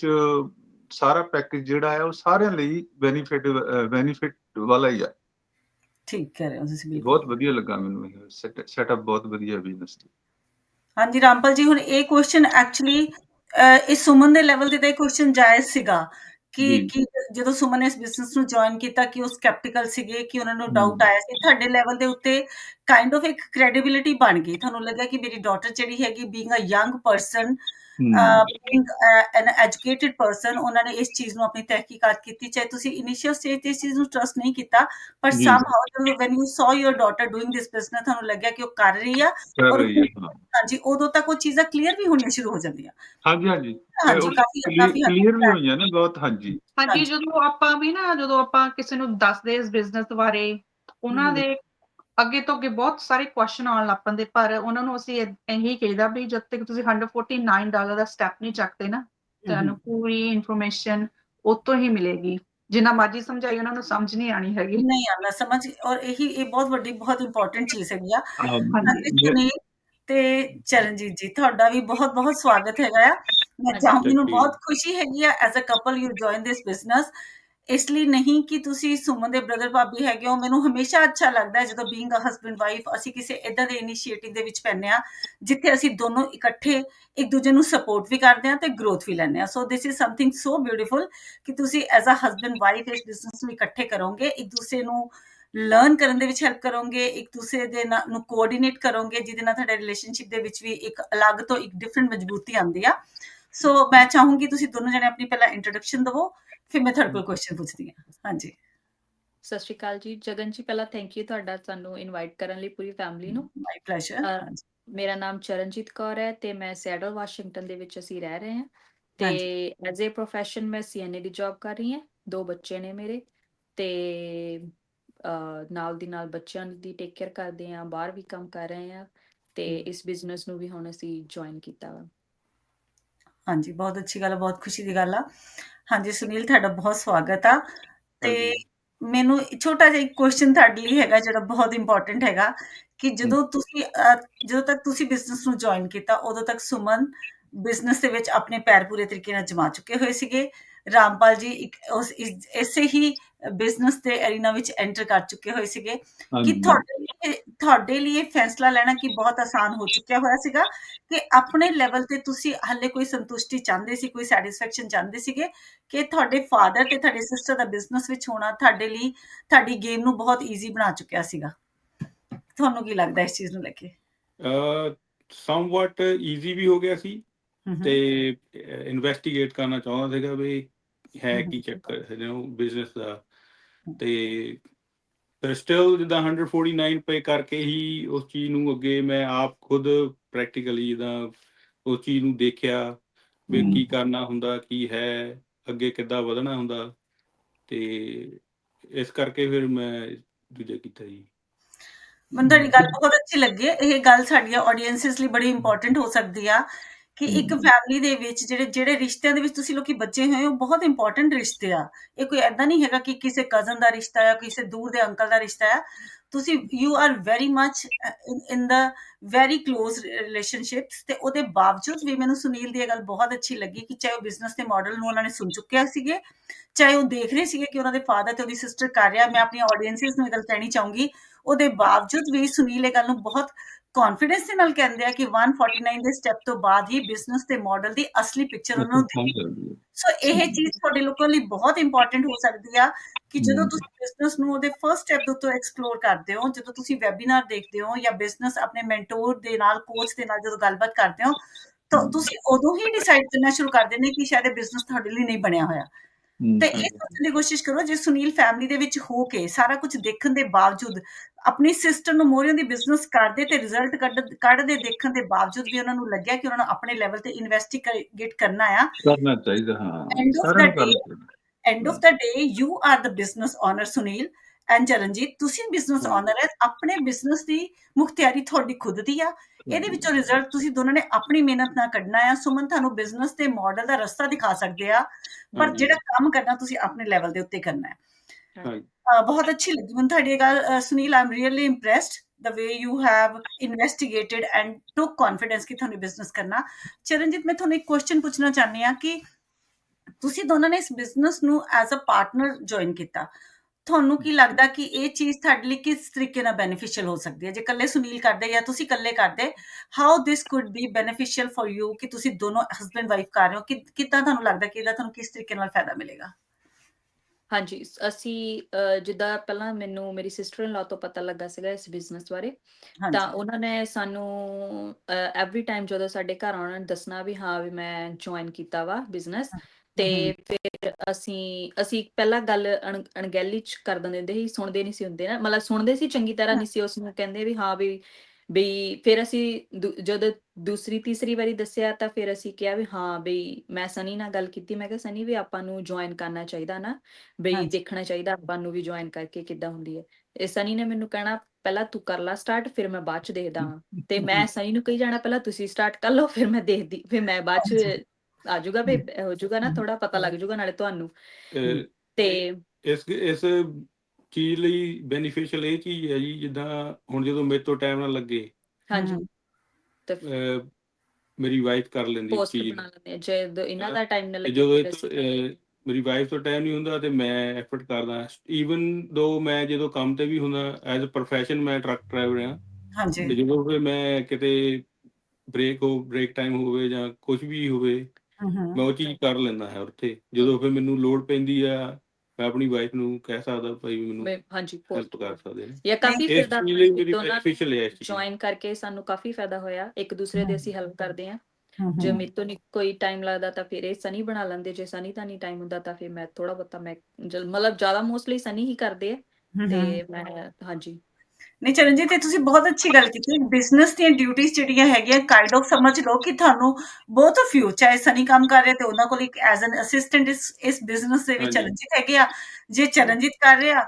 ਸਾਰਾ ਪੈਕੇਜ ਜਿਹੜਾ ਹੈ ਉਹ ਸਾਰਿਆਂ ਲਈ ਬੈਨੀਫਿਟ ਬੈਨੀਫਿਟ ਵਾਲਾ ਹੀ ਆ ਠੀਕ ਕਹਿ ਰਹੇ ਹੋ ਤੁਸੀਂ ਬਿਲਕੁਲ ਬਹੁਤ ਵਧੀਆ ਲੱਗਾ ਮੈਨੂੰ ਇਹ ਸੈਟਅਪ ਬਹੁਤ ਵਧੀਆ ਬਿਜ਼ਨਸ ਦੀ ਹਾਂਜੀ ਰਾਮਪਾਲ ਜੀ ਹੁਣ ਇਹ ਕੁਐਸਚਨ ਐਕਚੁਅਲੀ ਇਹ ਸੁਮਨ ਦੇ ਲੈਵਲ ਤੇ ਤਾਂ ਇਹ ਕੁਐਸਚਨ ਜਾਇਜ਼ ਸੀਗਾ ਕਿ। ਕਿ ਜਦੋਂ ਸੁਮਨ ਨੇ ਇਸ ਬਿਜ਼ਨਸ ਨੂੰ ਜੁਆਇਨ ਕੀਤਾ ਕਿ ਉਹ ਸਕੈਪਟੀਕਲ ਸੀਗੇ ਕਿ ਉਹਨਾਂ ਨੂੰ। ਡਾਊਟ ਆਇਆ ਸੀ ਤੁਹਾਡੇ ਲੈਵਲ ਦੇ ਉੱਤੇ ਕਾਈਂਡ ਆਫ ਇੱਕ ਕ੍ਰੈਡੀਬਿਲਿਟੀ ਬਣ ਗਈ ਤੁਹਾਨੂੰ ਲੱਗਾ ਕਿ ਮੇਰੀ ਡਾਟਰ ਜਿਹੜੀ ਹੈਗੀ being a young person being an educated person ਉਹਨਾਂ ਨੇ ਇਸ ਚੀਜ਼ ਨੂੰ ਆਪਣੀ ਤਹਿਕੀਕਾਤ ਕੀਤੀ ਚਾਹੇ ਤੁਸੀਂ ਇਨੀਸ਼ੀਅਲ ਸਟੇਜ ਤੇ ਇਸ ਚੀਜ਼ ਨੂੰ ਟਰਸਟ ਨਹੀਂ ਕੀਤਾ ਪਰ। ਸਮਹਾਉ ਜਦੋਂ when you saw your daughter doing this business ਤੁਹਾਨੂੰ ਲੱਗਿਆ ਕਿ ਉਹ ਕਰ ਰਹੀ ਆ। ਹਾਂਜੀ ਉਦੋਂ ਤੱਕ ਉਹ ਚੀਜ਼ਾਂ ਕਲੀਅਰ ਵੀ ਹੋਣੀਆਂ ਸ਼ੁਰੂ ਹੋ ਜਾਂਦੀਆਂ ਹਾਂਜੀ ਹਾਂਜੀ ਹਾਂਜੀ ਕਾਫੀ ਕਾਫੀ ਕਲੀਅਰ ਵੀ ਹੋਈਆਂ ਨਾ ਬਹੁਤ ਹਾਂਜੀ ਹਾਂਜੀ। ਜਦੋਂ ਆਪਾਂ ਵੀ ਨਾ ਜਦੋਂ ਆਪਾਂ ਕਿਸੇ ਨੂੰ ਦੱਸਦੇ ਇਸ ਬਿਜ਼ਨਸ ਬਾਰੇ ਉਹਨਾਂ। ਦੇ ਅੱਗੇ ਤੋਂ ਅੱਗੇ ਬਹੁਤ ਸਾਰੇ ਕੁਐਸਚਨ ਆਉਣ ਲੱਗ ਪੈਂਦੇ ਪਰ ਉਹਨਾਂ ਨੂੰ ਅਸੀਂ ਇਹ- ਕਹੀਦਾ ਵੀ ਜਦ ਤੱਕ ਤੁਸੀਂ 149 ਡਾਲਰ ਦਾ ਸਟੈਪ ਨਹੀਂ ਚੱਕਦੇ ਨਾ ਤੁਹਾਨੂੰ ਪੂਰੀ ਇਨਫੋਰਮੇਸ਼ਨ ਉਤੋਂ ਹੀ ਮਿਲੇਗੀ। ਜਿੰਨਾ ਮਰਜ਼ੀ ਸਮਝਾਈ ਉਹਨਾਂ ਨੂੰ ਸਮਝ ਨਹੀਂ ਆਣੀ ਹੈਗੀ। ਨਹੀਂ ਆਉਂਦਾ ਸਮਝ ਔਰ ਇਹੀ ਇਹ ਬਹੁਤ ਵੱਡੀ ਬਹੁਤ ਇੰਪੋਰਟੈਂਟ ਚੀਜ਼ ਹੈਗੀ ਆ। ਤੇ ਚਰਨਜੀਤ ਜੀ ਤੁਹਾਡਾ ਵੀ ਬਹੁਤ ਬਹੁਤ ਸਵਾਗਤ ਹੈਗਾ ਆ। ਮੈਂ ਚਾਹੂੰਗੀ ਨੂੰ. ਬਹੁਤ ਖੁਸ਼ੀ ਹੈਗੀ ਆ as a couple you join this business ਇਸ ਲਈ ਨਹੀਂ ਕਿ ਤੁਸੀਂ ਸੁਮਨ ਦੇ ਬ੍ਰਦਰ ਭਾਬੀ ਹੈਗੇ ਹੋ, ਮੈਨੂੰ ਹਮੇਸ਼ਾ ਅੱਛਾ ਲੱਗਦਾ ਹੈ ਜਦੋਂ ਬੀਇੰਗ ਅ ਹਸਬੰਡ ਵਾਈਫ ਅਸੀਂ ਕਿਸੇ ਇਦਾਂ ਦੇ ਇਨੀਸ਼ੀਏਟਿਵ ਦੇ ਵਿੱਚ ਪੈਂਦੇ ਆ ਜਿੱਥੇ ਅਸੀਂ ਦੋਨੋਂ ਇਕੱਠੇ ਇੱਕ ਦੂਜੇ ਨੂੰ ਸਪੋਰਟ ਵੀ ਕਰਦੇ ਆ ਤੇ ਗਰੋਥ ਵੀ ਲੈਂਦੇ ਆ so this is something so beautiful ਕਿ ਤੁਸੀਂ ਐਜ਼ ਅ ਹਸਬੰਡ ਵਾਈਫ ਇਸ ਬਿਜ਼ਨਸ ਨੂੰ ਇਕੱਠੇ ਕਰੋਗੇ, ਇੱਕ ਦੂਸਰੇ ਨੂੰ ਲਰਨ ਕਰਨ ਦੇ ਵਿੱਚ ਹੈਲਪ ਕਰੋਗੇ, ਇੱਕ ਦੂਸਰੇ ਦੇ ਨਾਲ ਨੂੰ ਕੋਆਰਡੀਨੇਟ ਕਰੋਗੇ, ਜਿਹਦੇ ਨਾਲ ਤੁਹਾਡੇ ਰਿਲੇਸ਼ਨਸ਼ਿਪ ਦੇ ਵਿੱਚ ਵੀ ਇੱਕ ਅਲੱਗ ਤੋਂ ਇੱਕ ਡਿਫਰੈਂਟ ਮਜ਼ਬੂਤੀ ਆਉਂਦੀ ਆ। ਸੋ ਮੈਂ ਚਾਹੂੰਗੀ ਤੁਸੀਂ ਦੋਨੋਂ ਜਣੇ ਆਪਣੀ ਪਹਿਲਾਂ ਇੰਟਰੋਡਕਸ਼ਨ ਦਿਵੋ ਫਿਰ ਮੈਂ ਤੁਹਾਡੇ ਕੋਲ ਕੁਐਸਚਨ ਪੁੱਛਦੀ ਹਾਂ। ਹਾਂਜੀ। ਸਤਿ ਸ਼੍ਰੀ ਅਕਾਲ ਜੀ। ਜਗਨ ਜੀ ਪਹਿਲਾਂ ਥੈਂਕ ਯੂ ਤੁਹਾਡਾ ਸਾਨੂੰ ਇਨਵਾਈਟ ਕਰਨ ਲਈ ਪੂਰੀ ਫੈਮਿਲੀ ਨੂੰ। ਮਾਈ ਪਲੇਜ਼ਰ ਮੇਰਾ ਨਾਮ ਚਰਨਜੀਤ ਕੌਰ ਹੈ ਤੇ ਮੈਂ ਸੈਡਲ ਵਾਸ਼ਿੰਗਟਨ ਦੇ ਵਿੱਚ ਅਸੀਂ ਰਹਿ ਰਹੇ ਹਾਂ। ਤੇ। ਐਜ਼ ਅ ਪ੍ਰੋਫੈਸ਼ਨ ਮੈਂ ਸੀਐਨਏ ਦੀ ਜੌਬ ਕਰ ਰਹੀ ਹਾਂ। ਦੋ ਬੱਚੇ ਨੇ ਮੇਰੇ। ਤੇ ਨਾਲ ਦੀ ਨਾਲ ਬੱਚਿਆਂ ਦੀ ਟੇਕ ਕੇਅਰ ਕਰਦੇ ਹਾਂ। ਬਾਹਰ ਵੀ ਕੰਮ ਕਰ ਰਹੇ ਹਾਂ। ਤੇ। ਇਸ ਬਿਜ਼ਨਸ ਨੂੰ ਵੀ ਹੁਣ ਅਸੀਂ ਜੁਆਇਨ ਕੀਤਾ ਵਾ। ਹਾਂਜੀ ਬਹੁਤ ਅੱਛੀ ਗੱਲ ਆ ਬਹੁਤ ਖੁਸ਼ੀ ਦੀ ਗੱਲ ਆ। ਹਾਂਜੀ ਸੁਨੀਲ ਤੁਹਾਡਾ ਬਹੁਤ ਸਵਾਗਤ ਆ। ਤੇ ਹਾਂਜੀ। ਮੈਨੂੰ ਛੋਟਾ ਜਿਹਾ ਇੱਕ ਕੁਐਸਚਨ ਤੁਹਾਡੇ ਲਈ ਹੈਗਾ ਜਿਹੜਾ ਬਹੁਤ ਇੰਪੋਰਟੈਂਟ ਹੈਗਾ ਕਿ ਜਦੋਂ ਤੁਸੀਂ ਜਦੋਂ ਤੱਕ ਤੁਸੀਂ ਬਿਜ਼ਨਸ ਨੂੰ ਜੁਆਇਨ ਕੀਤਾ ਉਦੋਂ ਤੱਕ ਸੁਮਨ ਬਿਜ਼ਨਸ ਦੇ ਵਿੱਚ ਆਪਣੇ ਪੈਰ ਪੂਰੇ ਤਰੀਕੇ ਨਾਲ ਜਮਾ ਚੁੱਕੇ ਹੋਏ ਸੀਗੇ। ਰਾਮਪਾਲ ਜੀ ਇੱਕ ਉਸ ਇਸ- ਇਸੇ ਹੀ ਬਿਜ਼ਨਸ ਦੇ ਐਰੀਨਾ ਵਿੱਚ ਐਂਟਰ ਕਰ ਚੁੱਕੇ ਹੋਏ ਸੀਗੇ। ਕਿ ਤੁਹਾਡੇ ਲਈ ਤੁਹਾਡੇ ਲਈ ਫੈਸਲਾ ਲੈਣਾ ਕਿ ਬਹੁਤ ਆਸਾਨ ਹੋ ਚੁੱਕਿਆ ਹੋਇਆ ਸੀਗਾ ਕਿ ਆਪਣੇ ਲੈਵਲ ਤੇ ਤੁਸੀਂ ਹੱਲੇ ਕੋਈ ਸੰਤੁਸ਼ਟੀ ਚਾਹੁੰਦੇ ਸੀ ਕੋਈ ਸੈਟੀਸਫੈਕਸ਼ਨ ਚਾਹੁੰਦੇ ਸੀਗੇ ਕਿ ਤੁਹਾਡੇ ਫਾਦਰ ਤੇ ਤੁਹਾਡੇ ਸਿਸਟਰ ਦਾ ਬਿਜ਼ਨਸ ਵਿੱਚ ਹੋਣਾ ਤੁਹਾਡੇ ਲਈ ਤੁਹਾਡੀ ਗੇਮ ਨੂੰ ਬਹੁਤ ਈਜ਼ੀ ਬਣਾ ਚੁੱਕਿਆ ਸੀਗਾ। ਤੁਹਾਨੂੰ ਕੀ ਲੱਗਦਾ ਇਸ ਚੀਜ਼ ਨੂੰ ਲੈ ਕੇ? ਸਮਵਟ ਈਜ਼ੀ ਵੀ ਹੋ ਗਿਆ ਸੀ ਤੇ ਇਨਵੈਸਟੀਗੇਟ ਕਰਨਾ ਚਾਹੁੰਦਾ ਸੀਗਾ ਵੀ ਹੈ। ਕੀ ਚੱਕਰ ਹੈ ਯੂ ਬਿਜ਼ਨਸ ਦਾ। ਤੇ ਪਰ ਸਟਿਲ ਜਿੱਦਾਂ 149 ਪੇ ਕਰਕੇ ਹੀ ਉਸ ਚੀਜ਼ ਨੂੰ ਅੱਗੇ ਮੈਂ ਆਪ ਖੁਦ ਪ੍ਰੈਕਟੀਕਲੀ ਜਿੱਦਾਂ ਉਸ ਚੀਜ਼ ਨੂੰ ਦੇਖਿਆ ਵੀ। ਕੀ ਕਰਨਾ ਹੁੰਦਾ ਕੀ ਹੈ ਅੱਗੇ ਕਿੱਦਾਂ ਵਧਣਾ ਹੁੰਦਾ ਤੇ ਇਸ ਕਰਕੇ ਫਿਰ ਮੈਂ ਦੂਜਾ ਕੀਤਾ ਜੀ। ਮੈਨੂੰ ਤੁਹਾਡੀ ਗੱਲ ਬਹੁਤ ਅੱਛੀ ਲੱਗੀ। ਇਹ ਗੱਲ ਸਾਡੀਆਂ ਆਡੀਅנਸਸ ਲਈ ਬੜੀ ਇੰਪੋਰਟੈਂਟ ਹੋ ਸਕਦੀ ਆ। ਕਿ ਇੱਕ ਹੂੰ। ਫੈਮਿਲੀ ਦੇ ਵਿੱਚ ਜਿਹੜੇ ਜਿਹੜੇ ਰਿਸ਼ਤਿਆਂ ਦੇ ਵਿੱਚ ਤੁਸੀਂ ਲੋਕੀ ਬੱਝੇ ਹੋਏ ਹੋ, ਉਹ ਬਹੁਤ ਇੰਪੋਰਟੈਂਟ ਰਿਸ਼ਤੇ ਆ। ਇਹ ਕੋਈ ਏਦਾਂ ਨਹੀਂ ਹੈਗਾ ਕਿ ਕਿਸੇ ਕਜ਼ਨ ਦਾ ਰਿਸ਼ਤਾ ਆ, ਕਿਸੇ ਦੂਰ ਦੇ ਅੰਕਲ ਦਾ ਰਿਸ਼ਤਾ ਆ। ਤੁਸੀਂ you are very much in in very close relationship ਤੇ ਉਹਦੇ ਬਾਵਜੂਦ ਵੀ ਮੈਨੂੰ ਸੁਨੀਲ ਦੀ ਇਹ ਗੱਲ ਬਹੁਤ ਅੱਛੀ ਲੱਗੀ ਕਿ ਚਾਹੇ ਉਹ ਬਿਜ਼ਨਸ ਦੇ ਮਾਡਲ ਨੂੰ ਉਹਨਾਂ ਨੇ ਸੁਣ ਚੁੱਕਿਆ ਸੀਗੇ, ਚਾਹੇ ਉਹ ਦੇਖ ਰਹੇ ਸੀਗੇ ਕਿ ਉਹਨਾਂ ਦੇ ਫਾਦਰ ਤੇ ਉਹਦੀ ਸਿਸਟਰ ਕਰ ਰਿਹਾ। ਮੈਂ ਆਪਣੀ ਆਡੀਅੰਸਿਸ ਨੂੰ ਇਹ ਗੱਲ ਕਹਿਣੀ ਚਾਹੂੰਗੀ, ਉਹਦੇ ਬਾਵਜੂਦ ਵੀ ਸੁਨੀਲ ਇਹ ਗੱਲ ਨੂੰ ਬਹੁਤ ਕੌਨਫੀਡੈਂਸ ਦੇ ਨਾਲ ਕਹਿੰਦੇ ਆ ਕਿ 149 ਦੇ ਸਟੈਪ ਤੋਂ ਬਾਅਦ ਹੀ ਬਿਜ਼ਨਸ ਦੇ ਮਾਡਲ ਦੀ ਅਸਲੀ ਪਿਕਚਰ ਉਹਨਾਂ ਨੂੰ ਦਿਖੀ ਸੋ ਇਹ ਚੀਜ਼ ਤੁਹਾਡੇ ਲੋਕਾਂ ਲਈ ਬਹੁਤ ਇੰਪੋਰਟੈਂਟ ਹੋ ਸਕਦੀ ਆ ਕਿ ਜਦੋਂ। ਤੁਸੀਂ ਬਿਜ਼ਨਸ ਨੂੰ ਉਹਦੇ ਫਰਸਟ ਸਟੈਪ ਦੇ ਉੱਤੇ ਐਕਸਪਲੋਰ ਕਰਦੇ ਹੋ ਜਦੋਂ ਤੁਸੀਂ ਵੈਬਿਨਾਰ ਦੇਖਦੇ ਹੋ ਜਾਂ ਬਿਜ਼ਨਸ ਆਪਣੇ ਮੈਂਟੋਰ ਦੇ ਨਾਲ ਕੋਚ ਦੇ ਨਾਲ ਜਦੋਂ ਗੱਲਬਾਤ ਕਰਦੇ ਹੋ ਤਾਂ। ਤੁਸੀਂ ਉਦੋਂ ਹੀ ਡਿਸਾਈਡ ਕਰਨਾ ਸ਼ੁਰੂ ਕਰ ਦਿੰਦੇ ਕਿ ਸ਼ਾਇਦ ਇਹ ਬਿਜ਼ਨਸ ਤੁਹਾਡੇ ਲਈ ਨਹੀਂ ਬਣਿਆ ਹੋਇਆ। ਤੇ ਇਹ ਸੋਚਣ ਦੀ ਕੋਸ਼ਿਸ਼ ਕਰੋ ਜੇ ਸੁਨੀਲ ਫੈਮਿਲੀ ਦੇ ਵਿੱਚ ਹੋ ਕੇ ਸਾਰਾ ਕੁਝ ਦੇਖਣ ਦੇ ਬਾਵਜੂਦ ਆਪਣੀ ਸਿਸਟਰ ਨੂੰ ਮੋਰਿਓ ਦੀ ਬਿਜ਼ਨਸ ਕਰਦੇ ਤੇ ਰਿਜ਼ਲਟ ਕੱਢਦੇ ਦੇਖਣ ਦੇ ਬਾਵਜੂਦ ਵੀ ਉਹਨਾਂ ਨੂੰ ਲੱਗਿਆ ਕਿ ਉਹਨਾਂ ਨੂੰ ਆਪਣੇ ਲੈਵਲ ਤੇ ਇਨਵੈਸਟੀਗੇਟ ਕਰਨਾ ਆ। ਕਰਨਾ ਚਾਹੀਦਾ ਹਾਂ। ਕਰਨਾ end of the day you are the business owner Sunil. And Charanjit ਤੁਸੀਂ ਬਿਜ਼ਨਸ। ਓਨਰ ਹੈ ਆਪਣੇ ਬਿਜ਼ਨਸ ਦੀ ਮੁਖਤਿਆਰੀ ਤੁਹਾਡੀ ਖੁਦ ਦੀ ਆ। ਇਹਦੇ ਵਿੱਚੋਂ ਰਿਜ਼ਲਟ ਤੁਸੀਂ ਦੋਨਾਂ ਨੇ ਆਪਣੀ ਮਿਹਨਤ ਨਾਲ ਕੱਢਣਾ ਆ। ਸੁਮਨ ਤੁਹਾਨੂੰ ਬਿਜ਼ਨਸ ਦੇ ਮਾਡਲ ਦਾ ਰਸਤਾ ਦਿਖਾ ਸਕਦੇ ਆ ਪਰ। ਜਿਹੜਾ ਕੰਮ ਕਰਨਾ ਤੁਸੀਂ ਆਪਣੇ ਲੈਵਲ ਦੇ ਉੱਤੇ ਕਰਨਾ ਹੈ। ਬਹੁਤ ਅੱਛੀ ਲੱਗੀ ਮੈਨੂੰ ਤੁਹਾਡੀ ਗੱਲ। Sunil I'm really impressed the way you have investigated and took confidence ਕਿ ਤੁਹਾਨੂੰ ਬਿਜ਼ਨਸ ਕਰਨਾ। ਚਰਨਜੀਤ ਮੈਂ ਤੁਹਾਨੂੰ ਇੱਕ ਕੁਐਸਚਨ ਪੁੱਛਣਾ ਚਾਹੁੰਦੀ ਆ ਕਿ ਤੁਸੀਂ ਦੋਨਾਂ ਨੇ ਇਸ ਬਿਜ਼ਨਸ ਨੂੰ ਐਜ਼ ਅ ਪਾਰਟਨਰ ਜੁਆਇਨ ਕੀਤਾ। ਤੁਹਾਨੂੰ ਕੀ ਲੱਗਦਾ ਕਿ ਇਹ ਚੀਜ਼ ਤੁਹਾਡੇ ਲਈ ਕਿਸ ਤਰੀਕੇ ਨਾਲ ਬੈਨੀਫੀਸ਼ੀਅਲ ਹੋ ਸਕਦੀ ਹੈ? ਜੇ ਇਕੱਲੇ ਸੁਨੀਲ ਕਰਦੇ ਜਾਂ ਤੁਸੀਂ ਇਕੱਲੇ ਕਰਦੇ how this could be beneficial for you ਕਿ ਤੁਸੀਂ ਦੋਨੋਂ ਹਸਬੰਡ ਵਾਈਫ ਕਰ ਰਹੇ ਹੋ? ਕਿ ਕਿੱਦਾਂ ਤੁਹਾਨੂੰ ਲੱਗਦਾ ਕਿ ਇਹਦਾ ਤੁਹਾਨੂੰ ਕਿਸ ਤਰੀਕੇ ਨਾਲ ਫਾਇਦਾ ਮਿਲੇਗਾ? ਹਾਂਜੀ ਅਸੀਂ ਅ, ਜਿੱਦਾਂ ਪਹਿਲਾਂ ਮੈਨੂੰ ਮੇਰੀ ਸਿਸਟਰ ਇਨ ਲਾ ਤੋਂ ਪਤਾ ਲੱਗਾ ਸੀਗਾ ਇਸ ਬਿਜ਼ਨਸ ਬਾਰੇ ਤਾਂ ਹਾਂਜੀ। ਉਹਨਾਂ ਨੇ ਸਾਨੂੰ ਐਵਰੀ ਟਾਈਮ ਜਦੋਂ ਸਾਡੇ ਘਰ ਆਉਣਾ ਦੱਸਣਾ ਵੀ ਹਾਂ ਵੀ ਮੈਂ ਜੁਆਇਨ ਕੀਤਾ ਵਾ ਬਿਜ਼ਨਸ ਤੇ ਫਿਰ ਅਸੀਂ ਅਸੀਂ ਪਹਿਲਾਂ ਗੱਲ ਅਣ- ਅਣਗਹਿਲੀ ਚ ਕਰ ਦਿੰਦੇ ਹੁੰਦੇ ਸੀ ਸੁਣਦੇ ਨਹੀਂ ਸੀ ਹੁੰਦੇ ਨਾ। ਮਤਲਬ ਸੁਣਦੇ ਸੀ ਚੰਗੀ ਤਰ੍ਹਾਂ ਨਹੀਂ ਸੀ ਉਸ ਨੂੰ ਕਹਿੰਦੇ ਵੀ ਹਾਂ ਵੀ ਵੀ ਫਿਰ ਅਸੀਂ ਦੂ- ਜਦੋਂ ਦੂਸਰੀ ਤੀਸਰੀ ਵਾਰੀ ਦੱਸਿਆ ਤਾਂ ਫਿਰ ਅਸੀਂ ਕਿਹਾ ਵੀ ਹਾਂ ਵੀ ਮੈਂ ਸਨੀ ਨਾਲ ਗੱਲ ਕੀਤੀ। ਮੈਂ ਕਿਹਾ ਸਨੀ ਵੀ ਆਪਾਂ ਨੂੰ ਜੁਆਇਨ ਕਰਨਾ ਚਾਹੀਦਾ ਨਾ ਹਾਂਜੀ। ਦੇਖਣਾ ਚਾਹੀਦਾ ਆਪਾਂ ਨੂੰ ਵੀ ਜੁਆਇਨ ਕਰਕੇ ਕਿੱਦਾਂ ਹੁੰਦੀ ਹੈ। ਇਹ ਸਨੀ ਨੇ ਮੈਨੂੰ ਕਹਿਣਾ ਪਹਿਲਾਂ ਤੂੰ ਕਰ ਲਾ ਸਟਾਰਟ ਫਿਰ ਮੈਂ ਬਾਅਦ ਚ ਦੇਖਦਾ ਹਾਂ। ਤੇ ਮੈਂ ਸਨੀ ਨੂੰ ਕਹੀ ਜਾਣਾ ਪਹਿਲਾਂ ਤੁਸੀਂ ਸਟਾਰਟ ਕਰ ਲਓ ਫਿਰ ਮੈਂ ਦੇਖਦੀ ਫਿਰ ਮੈਂ ਬਾਅਦ ਚ। ਆ ਜਾਊਗਾ ਵੀ ਹੋ ਜਾਊਗਾ ਨਾ ਥੋੜਾ ਪਤਾ ਲੱਗ ਜਾਊਗਾ ਨਾਲੇ ਤੁਹਾਨੂੰ। ਅਹ, ਤੇ ਇਸ ਇਸ ਚੀਜ਼ ਲਈ ਬੈਨੀਫੀਸ਼ੀਅਲ ਇਹ ਚੀਜ਼ ਹੈ ਜੀ ਜਿੱਦਾਂ ਹੁਣ ਜਦੋਂ ਮੇਰੇ ਤੋਂ ਟਾਈਮ ਨਾ ਲੱਗੇ। ਹਾਂਜੀ। ਅਹ, ਮੇਰੀ ਵਾਈਫ ਕਰ ਲੈਂਦੀ ਇਸ ਪੋਸਟ ਚੀਜ਼ ਬਣਾ ਨੂੰ। ਲੈਂਦੇ ਆ ਜੇ ਇਹਨਾਂ ਦਾ ਟਾਈਮ ਨਾ ਤੇ ਲੱਗੇ ਜਦੋਂ ਫਿਰ ਇਹ ਅਸੀਂ ਤੋਂ, ਅਹ, ਮੇਰੀ ਵਾਈਫ ਤੋਂ ਟਾਈਮ ਨਹੀਂ ਹੁੰਦਾ ਤੇ ਮੈਂ ਐਫਰਟ ਕਰਦਾ। ਈਵਨ ਦੋ ਮੈਂ ਜਦੋਂ ਕੰਮ ਤੇ ਵੀ ਹੁੰਦਾ ਐਜ਼ ਅ ਪ੍ਰੋਫੈਸ਼ਨ ਮੈਂ ਟਰੱਕ ਡਰਾਈਵਰ ਹਾਂ। ਤੇ ਹਾਂਜੀ ਜਦੋਂ ਫਿਰ ਮੈਂ ਕਿਤੇ ਬ੍ਰੇਕ ਹੋ ਬ੍ਰੇਕ ਟਾਈਮ ਹੋਵੇ ਜਾਂ ਕੁਝ ਵੀ ਹੋਵੇ ਹਮ। ਮੈਂ ਉਹ ਚੀਜ਼ ਕਰ ਲੈਂਦਾ ਹੈ ਉੱਥੇ। ਜਦੋਂ ਫਿਰ ਮੈਨੂੰ ਲੋੜ ਪੈਂਦੀ ਆ ਮੈਂ ਆਪਣੀ ਵਾਈਫ ਨੂੰ ਕਹਿ ਸਕਦਾ ਭਾਈ ਵੀ ਮੈਨੂੰ ਮੈਂ- ਹਾਂਜੀ ਹੈਲਪ ਕਰ ਸਕਦੇ ਨੇ। ਜਾਂ ਕਾਫੀ ਇਸ ਫਾਇਦਾ ਚੀਜ਼ ਲਈ ਮੇਰੀ ਦੋਨਾਂ ਬੈਨੀਫੀਸ਼ੀਅਲ ਹੈ ਇਸ ਚੀਜ਼ ਜੁਆਇਨ ਕਰਕੇ ਸਾਨੂੰ ਕਾਫੀ ਫਾਇਦਾ ਹੋਇਆ। ਇੱਕ ਦੂਸਰੇ ਦੇ ਅਸੀਂ ਹੈਲਪ ਕਰਦੇ ਆ ਹਮ, ਜੇ। ਮੇਰੇ ਤੋਂ ਨਹੀਂ ਕੋਈ ਟਾਈਮ ਲੱਗਦਾ ਤਾਂ ਫਿਰ ਇਹ ਸਨੀ ਬਣਾ ਲੈਂਦੇ। ਜੇ ਸਨੀ ਤਾਂ ਨਹੀਂ ਟਾਈਮ ਹੁੰਦਾ ਤਾਂ ਫਿਰ ਮੈਂ ਥੋੜਾ ਬਹੁਤਾ ਮੈਂ ਜਲ- ਮਤਲਬ ਜ਼ਿਆਦਾ ਮੋਸਟਲੀ ਸਨੀ ਹੀ ਕਰਦੇ ਆ। ਹਮ, ਤੇ। ਮੈਂ ਹਾਂਜੀ। ਨਹੀਂ ਚਰਨਜੀਤ ਇਹ ਤੁਸੀਂ ਬਹੁਤ ਅੱਛੀ ਗੱਲ ਕੀਤੀ। ਬਿਜ਼ਨਸ ਦੀਆਂ ਡਿਊਟੀਆਂ ਜਿਹੜੀਆਂ ਹੈਗੀਆਂ ਕਾਈਂਡ ਆਫ ਸਮਝ ਲਓ ਕਿ ਤੁਹਾਨੂੰ ਬਹੁਤ ਆਫ ਯੂ ਚਾਹੇ ਸਨੀ ਕੰਮ ਕਰ ਰਿਹਾ ਤੇ ਉਹਨਾਂ ਕੋਲ ਇੱਕ ਐਜ਼ ਐਨ ਅਸਿਸਟੈਂਟ ਇਸ ਇਸ ਬਿਜ਼ਨਸ ਦੇ ਵਿੱਚ। ਚਰਨਜੀਤ ਹੈਗੇ ਆ। ਜੇ ਚਰਨਜੀਤ ਕਰ ਰਿਹਾ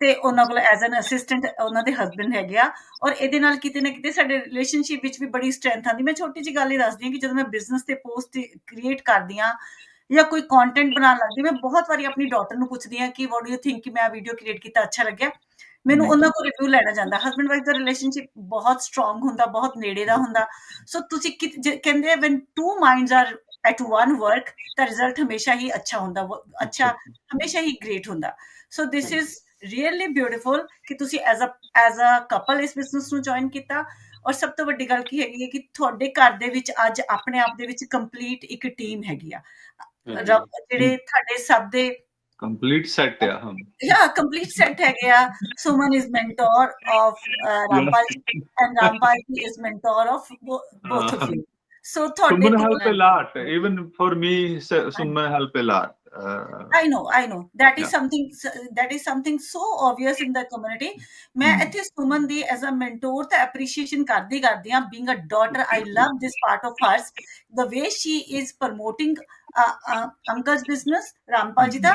ਤੇ ਉਹਨਾਂ ਕੋਲ ਐਜ਼ ਐਨ ਅਸਿਸਟੈਂਟ ਉਹਨਾਂ ਦੇ ਹਸਬੰਡ ਹੈਗੇ ਆ। ਔਰ ਇਹਦੇ ਨਾਲ ਕਿਤੇ ਨਾ ਕਿਤੇ ਸਾਡੇ ਰਿਲੇਸ਼ਨਸ਼ਿਪ ਵਿੱਚ ਵੀ ਬੜੀ ਸਟਰੈਂਥ ਆਉਂਦੀ। ਮੈਂ ਛੋਟੀ ਜਿਹੀ ਗੱਲ ਹੀ ਦੱਸਦੀ ਹਾਂ ਕਿ ਜਦੋਂ ਮੈਂ ਬਿਜ਼ਨਸ ਤੇ ਪੋਸਟ ਕ੍ਰੀਏਟ ਕਰਦੀ ਹਾਂ ਜਾਂ ਕੋਈ ਕੰਟੈਂਟ ਬਣਾਉਣ ਲੱਗਦੀ ਮੈਂ ਬਹੁਤ ਵਾਰੀ ਆਪਣੀ ਡਾਟਰ ਨੂੰ ਪੁੱਛਦੀ ਹਾਂ ਕਿ ਵਾਟ ਡੂ ਯੂ ਥਿੰਕ ਕਿ ਮੈਂ ਵੀਡੀਓ ਕ੍ਰੀਏਟ ਕੀਤਾ ਅੱਛਾ ਲੱਗਿਆ? ਮੈਨੂੰ ਉਹਨਾਂ ਕੋਲ ਰਿਵਿਊ ਲੈਣਾ ਜਾਂਦਾ। ਹਸਬੰਡ ਵਾਈਫ ਦਾ ਰਿਲੇਸ਼ਨਸ਼ਿਪ ਬਹੁਤ ਸਟਰੋਂਗ ਹੁੰਦਾ ਬਹੁਤ ਨੇੜੇ ਦਾ ਹੁੰਦਾ। ਸੋ ਤੁਸੀਂ ਕਹਿੰਦੇ ਆ when two minds are at one work ਤਾਂ ਰਿਜ਼ਲਟ ਹਮੇਸ਼ਾ ਹੀ ਅੱਛਾ ਹੁੰਦਾ ਅੱਛਾ ਹਮੇਸ਼ਾ ਹੀ ਗ੍ਰੇਟ ਹੁੰਦਾ। So this is really beautiful ਕਿ ਤੁਸੀਂ as a as a couple ਇਸ ਬਿਜ਼ਨਸ ਨੂੰ ਜੁਆਇਨ ਕੀਤਾ। ਔਰ ਸਭ ਤੋਂ ਵੱਡੀ ਗੱਲ ਕੀ ਹੈਗੀ ਹੈ ਕਿ ਤੁਹਾਡੇ ਘਰ ਦੇ ਵਿੱਚ ਅੱਜ ਆਪਣੇ ਆਪ ਦੇ ਵਿੱਚ ਕੰਪਲੀਟ ਇੱਕ ਟੀਮ ਹੈਗੀ ਆ। ਜਿਹੜੇ ਤੁਹਾਡੇ ਸਭ ਦੇ complete set yeah yeah complete set yeah gaya suman is mentor of uh, rampal and rampal is mentor of bo- both uh, of you. So thought suman helped a lot. Even for me suman helped a lot. Uh, I know, I know. That is Yeah. something. That is something so obvious in the community. ਮੈਂ. ਇੱਥੇ ਸੁਮਨ ਦੀ ਐਜ਼ ਅ ਮੈਂਟੋਰ ਤੇ ਐਪਰੀਸ਼ੀਏਸ਼ਨ ਕਰਦੀ ਕਰਦੀ ਆ being a daughter I love this part of hers the way she is promoting uncle's business Rampal ji ਦਾ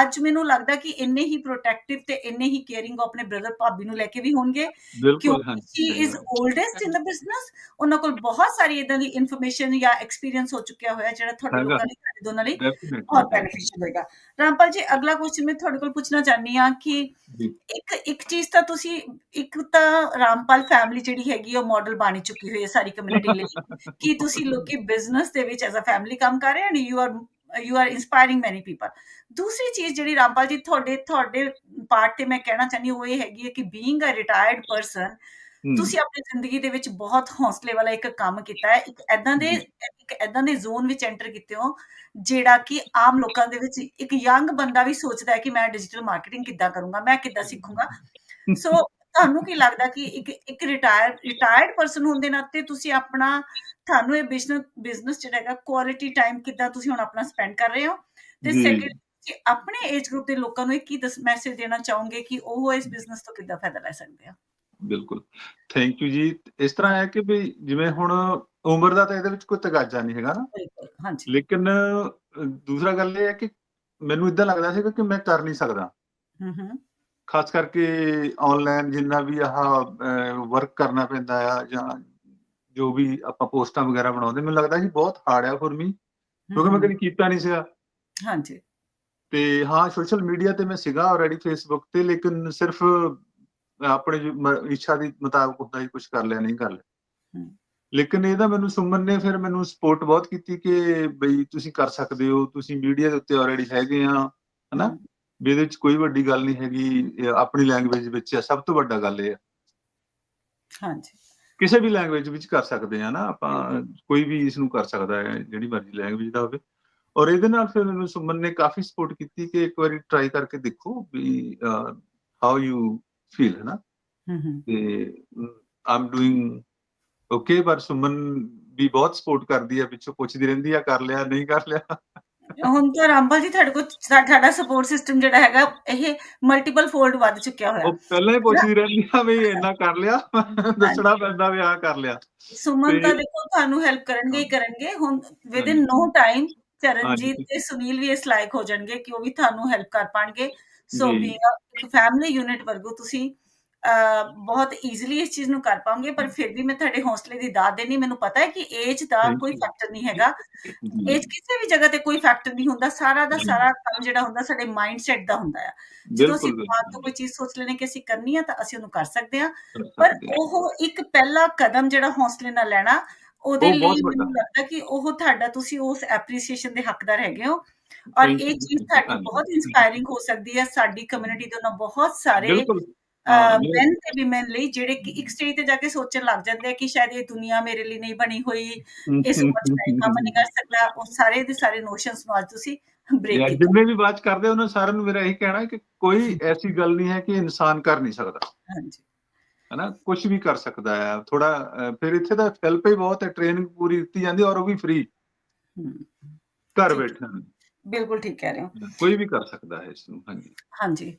ਅੱਜ ਮੈਨੂੰ ਲੱਗਦਾ ਕਿ ਇੰਨੇ ਹੀ ਪ੍ਰੋਟੈਕਟਿਵ ਤੇ ਇੰਨੇ ਹੀ ਕੇਅਰਿੰਗ ਆਪਣੇ ਬ੍ਰਦਰ ਭਾਬੀ ਨੂੰ ਲੈ ਕੇ ਵੀ ਹੋਣਗੇ ਕਿਉਂਕਿ ਹਾਂ she is oldest in the business ਉਹਨਾਂ ਕੋਲ ਬਹੁਤ ਸਾਰੀ ਇਦਾਂ ਦੀ ਇਨਫੋਰਮੇਸ਼ਨ ਜਾਂ ਐਕਸਪੀਰੀਅੰਸ ਹੋ ਚੁੱਕਿਆ ਹੋਇਆ ਜਿਹੜਾ ਤੁਹਾਡੇ। ਲੋਕਾਂ ਲਈ ਦੋਨਾਂ ਲਈ ਬਹੁਤ ਬੈਨੀਫੀਸ਼ੀਅਲ ਹੋਏਗਾ। ਰਾਮਪਾਲ ਜੀ ਅਗਲਾ ਕੁਐਸਚਨ ਮੈਂ ਤੁਹਾਡੇ ਕੋਲ ਪੁੱਛਣਾ ਚਾਹਨੀ ਆ ਕਿ। ਇੱਕ ਇੱਕ ਚੀਜ਼ ਤਾਂ ਤੁਸੀਂ ਇੱਕ ਤਾਂ ਰਾਮਪਾਲ ਫੈਮਿਲੀ ਜਿਹੜੀ ਹੈਗੀ ਉਹ ਮਾਡਲ ਬਣ ਚੁੱਕੀ ਹੋਈ ਹੈ ਸਾਰੀ ਕਮਿਊਨਿਟੀ ਲਈ। ਕਿ ਤੁਸੀਂ ਲੋਕੀ ਬਿਜ਼ਨਸ ਦੇ ਵਿੱਚ ਐਜ਼ ਅ ਫੈਮਿਲੀ ਕੰਮ ਕਰ ਰਹੇ ਹੋ and you are you are inspiring many people ਦੂਸਰੀ ਚੀਜ਼ ਜਿਹੜੀ ਰਾਮਪਾਲ ਜੀ ਤੁਹਾਡੇ ਤੁਹਾਡੇ ਪਾਰਟ ਤੇ ਮੈਂ ਕਹਿਣਾ ਚਾਹਨੀ ਉਹ ਇਹ ਹੈਗੀ ਹੈ ਕਿ ਬੀਇੰਗ ਅ ਰਿਟਾਇਰਡ ਪਰਸਨ ਤੁਸੀਂ ਆਪਣੀ ਜ਼ਿੰਦਗੀ ਦੇ ਵਿੱਚ ਬਹੁਤ ਹੌਸਲੇ ਵਾਲਾ ਇੱਕ ਕੰਮ ਕੀਤਾ ਹੈ। ਇੱਕ ਐਦਾਂ ਦੇ ਇੱਕ ਐਦਾਂ ਦੇ ਜ਼ੋਨ ਵਿੱਚ ਐਂਟਰ ਕੀਤੇ ਹੋ ਜਿਹੜਾ ਕਿ ਆਮ ਲੋਕਾਂ ਦੇ ਵਿੱਚ ਇੱਕ ਯੰਗ ਬੰਦਾ ਵੀ ਸੋਚਦਾ ਹੈ ਕਿ ਮੈਂ ਡਿਜੀਟਲ ਮਾਰਕੀਟਿੰਗ ਕਿੱਦਾਂ ਕਰੂੰਗਾ ਮੈਂ ਕਿੱਦਾਂ ਸਿੱਖੂੰਗਾ। ਸੋ ਤੁਹਾਨੂੰ ਕੀ ਲੱਗਦਾ ਕਿ ਇੱਕ ਇੱਕ ਰਿਟਾਇਰ ਰਿਟਾਇਰਡ ਪਰਸਨ ਹੋਣ ਦੇ ਨਾਤੇ ਤੁਸੀਂ ਆਪਣਾ ਤੁਹਾਨੂੰ ਇਹ ਬਿਜ਼ਨਸ ਬਿਜ਼ਨਸ ਜਿਹੜਾ ਹੈਗਾ ਕੁਆਲਿਟੀ ਟਾਈਮ ਕਿੱਦਾਂ ਤੁਸੀਂ ਹੁਣ ਆਪਣਾ ਸਪੈਂਡ ਕਰ ਰਹੇ ਹੋ? ਤੇ। ਸੈਕਿੰਡ ਤੁਸੀਂ ਆਪਣੇ ਏਜ ਗਰੁੱਪ ਦੇ ਲੋਕਾਂ ਨੂੰ ਇਹ ਕੀ ਮੈਸੇਜ ਦੇਣਾ ਚਾਹੋਗੇ ਕਿ ਉਹ ਇਸ ਬਿਜ਼ਨਸ ਤੋਂ ਕਿੱਦਾਂ ਫਾਇਦਾ ਲੈ ਸਕਦੇ ਆ? ਬਿਲਕੁਲ। ਥੈਂਕ ਯੂ ਜੀ। ਇਸ ਤਰ੍ਹਾਂ ਹੈ ਕਿ ਵੀ ਜਿਵੇਂ ਹੁਣ ਉਮਰ ਦਾ ਤਾਂ ਇਹਦੇ ਵਿੱਚ ਕੋਈ ਤਗਾਜਾ ਨਹੀਂ ਹੈਗਾ ਨਾ। ਬਿਲਕੁਲ ਹਾਂਜੀ। ਲੇਕਿਨ ਅ, ਦੂਸਰਾ ਗੱਲ ਇਹ ਹੈ ਕਿ ਮੈਨੂੰ ਇਦਾਂ ਲੱਗਦਾ ਸੀਗਾ ਕਿ ਮੈਂ ਕਰ ਨਹੀਂ ਸਕਦਾ। ਹੂੰ ਹੂੰ। ਖਾਸ ਕਰਕੇ ਆਨਲਾਈਨ ਜਿੰਨਾ ਵੀ ਆਹ ਵਰਕ ਕਰਨਾ ਪੈਂਦਾ ਆ ਜਾਂ ਜੋ ਵੀ ਆਪਾਂ ਪੋਸਟਾਂ ਵਗੈਰਾ ਬਣਾਉਂਦੇ ਮੈਨੂੰ ਲੱਗਦਾ ਸੀ ਬਹੁਤ ਹਾਰਡ ਆ ਫॉर ਮੀ ਕਿਉਂਕਿ ਮੈਂ ਕਦੀ ਕੀਤਾ ਨਹੀਂ ਸੀਗਾ। ਹਾਂਜੀ। ਤੇ ਹਾਂ ਸੋਸ਼ਲ ਮੀਡੀਆ ਤੇ ਮੈਂ ਸੀਗਾ ਆਲਰੇਡੀ ਫੇਸਬੁੱਕ ਤੇ ਲੇਕਿਨ ਸਿਰਫ ਆਪਣੇ ਜੋ ਮ- ਇੱਛਾ ਦੀ ਮੁਤਾਬਕ ਹੁੰਦਾ ਹੀ ਕੁਝ ਕਰ ਲਿਆ ਨਹੀਂ ਕਰ ਲਿਆ। ਲੇਕਿਨ ਇਹਦਾ ਮੈਨੂੰ ਸੁਮਨ ਨੇ ਫਿਰ ਮੈਨੂੰ ਸਪੋਰਟ ਬਹੁਤ ਕੀਤੀ ਕਿ ਬਈ ਤੁਸੀਂ ਕਰ ਸਕਦੇ ਹੋ ਤੁਸੀਂ ਮੀਡੀਆ ਦੇ ਉੱਤੇ ਆਲਰੇਡੀ ਹੈਗੇ ਆ ਹਨਾ? ਵੀ ਇਹਦੇ ਵਿੱਚ ਕੋਈ ਵੱਡੀ ਗੱਲ ਨਹੀਂ ਹੈਗੀ ਆਪਣੀ ਲੈਂਗੁਏਜ ਵਿੱਚ ਹੈ ਸਭ ਤੋਂ ਵੱਡਾ ਗੱਲ ਇਹ ਹੈ ਹਾਂਜੀ। ਕਿਸੇ ਵੀ ਲੈਂਗੁਏਜ ਵਿੱਚ ਕਰ ਸਕਦੇ ਆ ਨਾ ਆਪਾਂ ਕੋਈ ਵੀ ਇਸ ਨੂੰ ਕਰ ਸਕਦਾ ਹੈ ਜਿਹੜੀ ਮਰਜ਼ੀ ਲੈਂਗੁਏਜ ਦਾ ਹੋਵੇ। ਔਰ ਇਹਦੇ ਨਾਲ ਫਿਰ ਮੈਨੂੰ ਸੁਮਨ ਨੇ ਕਾਫੀ ਸਪੋਰਟ ਕੀਤੀ ਕਿ ਇੱਕ ਵਾਰੀ ਟਰਾਈ ਕਰਕੇ ਦੇਖੋ ਵੀ ਹਾਊ ਯੂ ਫੀਲ ਹੈ ਨਾ ਤੇ ਆਮ ਡੂਇੰਗ ਓਕੇ ਪਰ ਸੁਮਨ ਵੀ ਬਹੁਤ ਸਪੋਰਟ ਕਰਦੀ ਹੈ ਪਿੱਛੋਂ ਪੁੱਛਦੀ ਰਹਿੰਦੀ ਆ ਕਰ ਲਿਆ ਨਹੀਂ ਕਰ ਲਿਆ ਹੁਣ ਤਾਂ ਰਾਮਪਾਲ ਜੀ ਤੁਹਾਡੇ ਕੋਲ ਸਾਡਾ ਸਪੋਰਟ ਸਿਸਟਮ ਜਿਹੜਾ ਹੈਗਾ ਇਹ ਮਲਟੀਪਲ ਫੋਲਡ ਵੱਧ ਚੁੱਕਿਆ ਹੋਇਆ ਉਹ ਪਹਿਲਾਂ ਹੀ ਪੁੱਛਦੀ ਰਹਿੰਦੀ ਆ ਵੀ ਇੰਨਾ ਕਰ ਲਿਆ ਦੱਸਣਾ ਪੈਂਦਾ ਵੀ ਆ ਕਰ ਲਿਆ ਸੁਮਨ ਤਾਂ ਦੇਖੋ ਤੁਹਾਨੂੰ ਹੈਲਪ ਕਰਨਗੇ ਹੀ ਕਰਨਗੇ ਹੁਣ ਵਿਦ ਇਨ ਹਾਂਜੀ। No time. ਚਰਨਜੀਤ ਤੇ ਸੁਨੀਲ ਵੀ ਇਸ ਲਾਇਕ ਹੋ ਜਾਣਗੇ ਕਿ ਉਹ ਵੀ ਤੁਹਾਨੂੰ ਹੈਲਪ ਕਰ ਪਾਣਗੇ ਸੋ। ਵੀ ਇੱਕ ਫੈਮਿਲੀ ਯੂਨਿਟ ਵਰਗੂ ਤੁਸੀਂ ਬਹੁਤ ਈਜ਼ੀਲੀ ਇਸ ਚੀਜ਼ ਨੂੰ ਕਰ ਪਾਓਗੇ ਪਰ ਫਿਰ ਵੀ ਮੈਂ ਤੁਹਾਡੇ ਹੌਸਲੇ ਦੀ ਦਾਤ ਦੇਣੀ ਮੈਨੂੰ ਪਤਾ ਹੈ ਕਿ ਏਜ ਦਾ ਕੋਈ. ਫੈਕਟਰ ਨਹੀਂ ਹੈਗਾ ਜੀ, ਏਜ ਕਿਸੇ ਵੀ ਜਗ੍ਹਾ ਤੇ ਕੋਈ ਫੈਕਟਰ ਨਹੀਂ ਹੁੰਦਾ ਸਾਰਾ ਦਾ ਜੀ। ਸਾਰਾ ਕੰਮ ਜਿਹੜਾ ਹੁੰਦਾ ਸਾਡੇ ਮਾਈਂਡ ਸੈਟ ਦਾ ਹੁੰਦਾ ਆ ਜਦੋਂ ਅਸੀਂ ਬਿਲਕੁਲ ਦਿਮਾਗ ਤੋਂ ਕੋਈ ਚੀਜ਼ ਸੋਚ ਲੈਣੇ ਕਿ ਅਸੀਂ ਕਰਨੀ ਆ ਤਾਂ ਅਸੀਂ ਉਹਨੂੰ ਕਰ ਸਕਦੇ ਆ ਕਰ ਪਰ ਸਕਦੇ ਹਾਂ। ਉਹ ਇੱਕ ਪਹਿਲਾ ਕਦਮ ਜਿਹੜਾ ਹੌਸਲੇ ਨਾਲ ਲੈਣਾ ਉਹਦੇ ਉਹ ਲਈ ਬਹੁਤ ਵੱਡਾ। ਮੈਨੂੰ ਲੱਗਦਾ ਕਿ ਉਹ ਤੁਹਾਡਾ ਤੁਸੀਂ ਉਸ ਐਪਰੀਸੀਏਸ਼ਨ ਦੇ ਹੱਕਦਾਰ ਹੈਗੇ ਹੋ ਔਰ ਇਹ ਚੀਜ਼ ਤੁਹਾਡੀ ਧੰਨਵਾਦ। ਬਹੁਤ ਇਨਸਪਾਇਰਿੰਗ ਹੋ ਸਕਦੀ ਹੈ ਸਾਡੀ ਕਮਿਊਨਿਟੀ ਦੇ ਨਾਲ ਬਹੁਤ ਸਾਰੇ ਬਿਲਕੁਲ ਮੈਨ ਤੇ ਵਿਮਨ ਲਈ ਜਿਹੜੇ ਕਿ ਇੱਕ ਸਟੇਜ ਤੇ ਜਾ ਕੇ ਸੋਚਣ ਲੱਗ ਜਾਂਦੇ ਆ ਕਿ ਸ਼ਾਇਦ ਇਹ ਦੁਨੀਆ ਮੇਰੇ ਲਈ ਨਹੀਂ ਬਣੀ ਹੋਈ ਇਸ ਉਮਰ ਮੈਂ ਕੰਮ ਨਹੀਂ ਕਰ ਸਕਦਾ। ਉਹ ਸਾਰੇ ਦੇ ਸਾਰੇ ਨੋਸ਼ਨਸ ਨੂੰ ਅੱਜ ਤੁਸੀਂ ਬ੍ਰੇਕ ਕੀਤਾ। ਜਿੰਨੇ ਵੀ ਬਾਤ ਕਰਦੇ ਉਹਨਾਂ ਸਾਰਿਆਂ ਨੂੰ ਮੇਰਾ ਇਹੀ ਕਹਿਣਾ ਹੈ ਕਿ ਕੋਈ ਐਸੀ ਗੱਲ ਨਹੀਂ ਹੈ ਕਿ ਇਨਸਾਨ ਕਰ ਨਹੀਂ ਸਕਦਾ। ਹਾਂਜੀ। ਹਨਾ ਕੁਝ ਵੀ ਕਰ ਸਕਦਾ ਹੈ ਥੋੜਾ ਫਿਰ ਇੱਥੇ ਤਾਂ ਹੈਲਪ ਹੀ ਬਹੁਤ ਹੈ ਟ੍ਰੇਨਿੰਗ ਪੂਰੀ ਦਿੱਤੀ ਜਾਂਦੀ ਔਰ ਉਹ ਵੀ ਫ੍ਰੀ ਘਰ ਠੀਕ। ਬੈਠੇ ਬਿਲਕੁਲ ਠੀਕ ਕਹਿ ਰਹੇ ਹੋ। ਕੋਈ ਵੀ ਕਰ ਸਕਦਾ ਹੈ ਇਸ ਨੂੰ ਹਾਂਜੀ। ਹਾਂਜੀ।